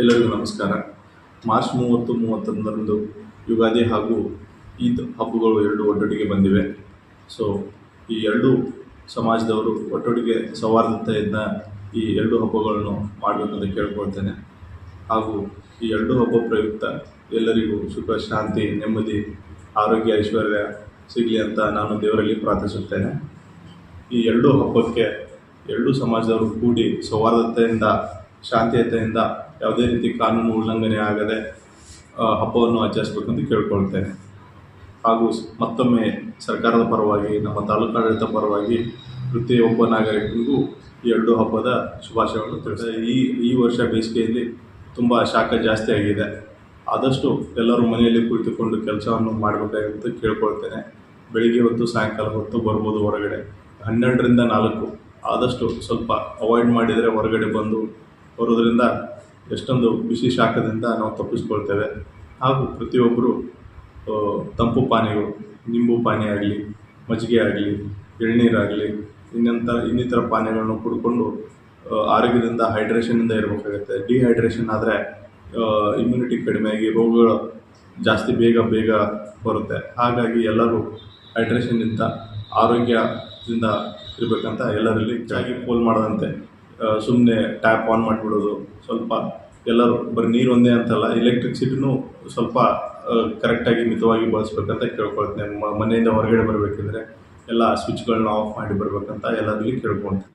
ಎಲ್ಲರಿಗೂ ನಮಸ್ಕಾರ. ಮಾರ್ಚ್ ಮೂವತ್ತು, ಮೂವತ್ತೊಂದರಂದು ಯುಗಾದಿ ಹಾಗೂ ಈದ್ ಹಬ್ಬಗಳು ಎರಡು ಒಟ್ಟೊಟ್ಟಿಗೆ ಬಂದಿವೆ. ಸೊ ಈ ಎರಡು ಸಮಾಜದವರು ಒಟ್ಟೊಟ್ಟಿಗೆ ಸೌಹಾರ್ದತೆಯಿಂದ ಈ ಎರಡು ಹಬ್ಬಗಳನ್ನು ಮಾಡಬೇಕಂತ ಕೇಳ್ಕೊಳ್ತೇನೆ. ಹಾಗೂ ಈ ಎರಡು ಹಬ್ಬ ಪ್ರಯುಕ್ತ ಎಲ್ಲರಿಗೂ ಸುಖ, ಶಾಂತಿ, ನೆಮ್ಮದಿ, ಆರೋಗ್ಯ, ಐಶ್ವರ್ಯ ಸಿಗಲಿ ಅಂತ ನಾನು ದೇವರಲ್ಲಿ ಪ್ರಾರ್ಥಿಸುತ್ತೇನೆ. ಈ ಎರಡು ಹಬ್ಬಕ್ಕೆ ಎರಡೂ ಸಮಾಜದವರು ಕೂಡಿ ಸೌಹಾರ್ದತೆಯಿಂದ ಶಾಂತಿಯುತೆಯಿಂದ ಯಾವುದೇ ರೀತಿ ಕಾನೂನು ಉಲ್ಲಂಘನೆ ಆಗದೆ ಹಬ್ಬವನ್ನು ಆಚರಿಸ್ಬೇಕಂತ ಕೇಳಿಕೊಳ್ತೇನೆ. ಹಾಗೂ ಮತ್ತೊಮ್ಮೆ ಸರ್ಕಾರದ ಪರವಾಗಿ, ನಮ್ಮ ತಾಲೂಕಾಡಳಿತ ಪರವಾಗಿ ಪ್ರತಿಯೊಬ್ಬ ನಾಗರಿಕರಿಗೂ ಈ ಎರಡು ಹಬ್ಬದ ಶುಭಾಶಯಗಳನ್ನು ತಿಳಿಸಿದೆ ಈ ಈ ವರ್ಷ ಬೇಸಿಗೆಯಲ್ಲಿ ತುಂಬ ಶಾಖ ಜಾಸ್ತಿ ಆಗಿದೆ. ಆದಷ್ಟು ಎಲ್ಲರೂ ಮನೆಯಲ್ಲಿ ಕುಳಿತುಕೊಂಡು ಕೆಲಸವನ್ನು ಮಾಡಬೇಕಾಗಿತ್ತು ಕೇಳ್ಕೊಳ್ತೇನೆ. ಬೆಳಿಗ್ಗೆ ಹೊತ್ತು, ಸಾಯಂಕಾಲ ಹೊತ್ತು ಬರ್ಬೋದು ಹೊರಗಡೆ. ಹನ್ನೆರಡರಿಂದ ನಾಲ್ಕು. ಆದಷ್ಟು ಸ್ವಲ್ಪ ಅವಾಯ್ಡ್ ಮಾಡಿದರೆ ಹೊರಗಡೆ ಬಂದು ಬರೋದ್ರಿಂದ ಎಷ್ಟೊಂದು ಬಿಸಿ ಶಾಖದಿಂದ ನಾವು ತಪ್ಪಿಸ್ಕೊಳ್ತೇವೆ. ಹಾಗೂ ಪ್ರತಿಯೊಬ್ಬರು ತಂಪು ಪಾನೀಯಗಳು, ನಿಂಬು ಪಾನೀಯ ಆಗಲಿ, ಮಜ್ಜಿಗೆ ಆಗಲಿ, ಎಳ್ನೀರಾಗಲಿ ಇನ್ನಂಥ ಇನ್ನಿತರ ಪಾನೀಯಗಳನ್ನು ಕುಡ್ಕೊಂಡು ಆರೋಗ್ಯದಿಂದ ಹೈಡ್ರೇಷನಿಂದ ಇರಬೇಕಾಗುತ್ತೆ. ಡಿಹೈಡ್ರೇಷನ್ ಆದರೆ ಇಮ್ಯುನಿಟಿ ಕಡಿಮೆಯಾಗಿ ರೋಗಗಳು ಜಾಸ್ತಿ ಬೇಗ ಬೇಗ ಬರುತ್ತೆ. ಹಾಗಾಗಿ ಎಲ್ಲರೂ ಹೈಡ್ರೇಷನ್ನಿಂದ, ಆರೋಗ್ಯದಿಂದ ಇರಬೇಕಂತ ಎಲ್ಲರಲ್ಲಿ ಹೆಚ್ಚಾಗಿ ಪೋಲ್ ಮಾಡದಂತೆ ಸುಮ್ಮನೆ ಟ್ಯಾಪ್ ಆನ್ ಮಾಡಿಬಿಡೋದು. ಸ್ವಲ್ಪ ಎಲ್ಲರೂ ಬರೀ ನೀರು ಒಂದೇ ಅಂತಲ್ಲ ಎಲೆಕ್ಟ್ರಿಸಿಟಿನೂ ಸ್ವಲ್ಪ ಕರೆಕ್ಟಾಗಿ ಮಿತವಾಗಿ ಬಳಸ್ಬೇಕಂತ ಕೇಳ್ಕೊಳ್ತೀನಿ. ಮನೆಯಿಂದ ಹೊರಗಡೆ ಬರಬೇಕಿದ್ರೆ ಎಲ್ಲ ಸ್ವಿಚ್ಗಳನ್ನ ಆಫ್ ಮಾಡಿ ಬರಬೇಕಂತ ಎಲ್ಲರಲ್ಲಿ ಕೇಳ್ಕೊಳ್ತೇನೆ.